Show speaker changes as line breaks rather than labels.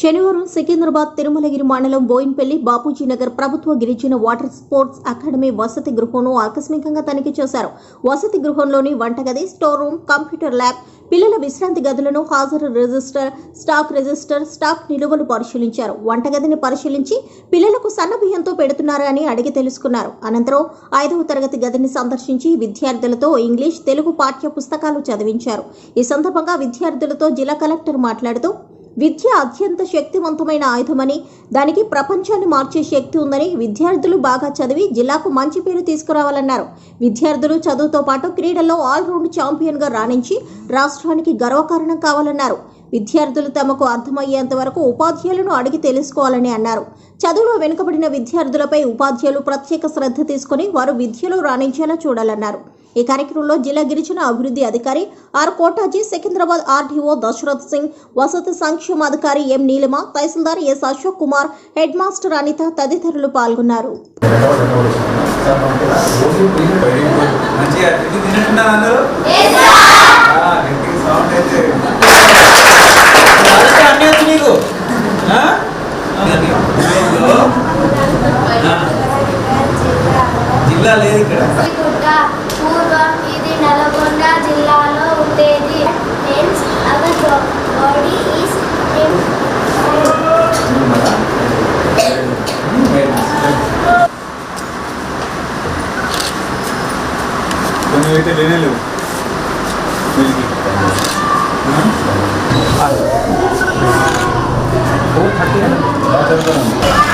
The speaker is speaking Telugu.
శనివారం సికింద్రాబాద్ తిరుమలగిరి మండలం బోయిన్పల్లి బాపూజీ నగర్ ప్రభుత్వ గిరిజన వాటర్ స్పోర్ట్స్ అకాడమీ వసతి గృహంను ఆకస్మికంగా తనిఖీ చేశారు. వసతి గృహంలోని వంటగది స్టోర్ రూమ్ కంప్యూటర్ ల్యాబ్ పిల్లల విశ్రాంతి గదులను హాజరు రిజిస్టర్ స్టాక్ రిజిస్టర్ స్టాక్ నిలువలు పరిశీలించారు. వంటగదిని పరిశీలించి పిల్లలకు సన్నబియ్యంతో పెడుతున్నారా అని అడిగి తెలుసుకున్నారు. అనంతరం ఐదవ తరగతి గదిని సందర్శించి విద్యార్థులతో ఇంగ్లీష్ తెలుగు పాఠ్య పుస్తకాలు చదివించారు. ఈ సందర్భంగా విద్యార్థులతో జిల్లా కలెక్టర్ మాట్లాడుతూ విద్య అత్యంత శక్తివంతమైన ఆయుధమని దానికి ప్రపంచాన్ని మార్చే శక్తి ఉందని విద్యార్థులు బాగా చదివి జిల్లాకు మంచి పేరు తీసుకురావాలన్నారు. విద్యార్థులు చదువుతో పాటు క్రీడల్లో ఆల్రౌండ్ ఛాంపియన్గా రాణించి రాష్ట్రానికి గర్వకారణం కావాలన్నారు. విద్యార్థులు తమకు అర్థమయ్యేంత వరకు ఉపాధ్యాయులను అడిగి తెలుసుకోవాలని అన్నారు. చదువులో వెనుకబడిన విద్యార్థులపై ఉపాధ్యాయులు ప్రత్యేక శ్రద్ధ తీసుకుని వారు విద్యలో రాణించేలా చూడాలన్నారు. ఈ కార్యక్రమంలో జిల్లా గిరిజన అభివృద్ధి అధికారి ఆర్ కోటాజీ సికింద్రాబాద్ ఆర్డీఓ దశరథ్ సింగ్ వసతి సంక్షేమ అధికారి ఎం నీలిమ తహసీల్దార్ S Ashok Kumar head master Anitha తదితరులు పాల్గొన్నారు.
జిల్లా లేదు ఇక్కడ.
పూర్వం ఇది నల్గొండ జిల్లాలో ఉండేది మీన్స్ అవర్ బాడీ ఈస్
కొన్ని అయితే లేనే లేవు బాగా చదువుతాను.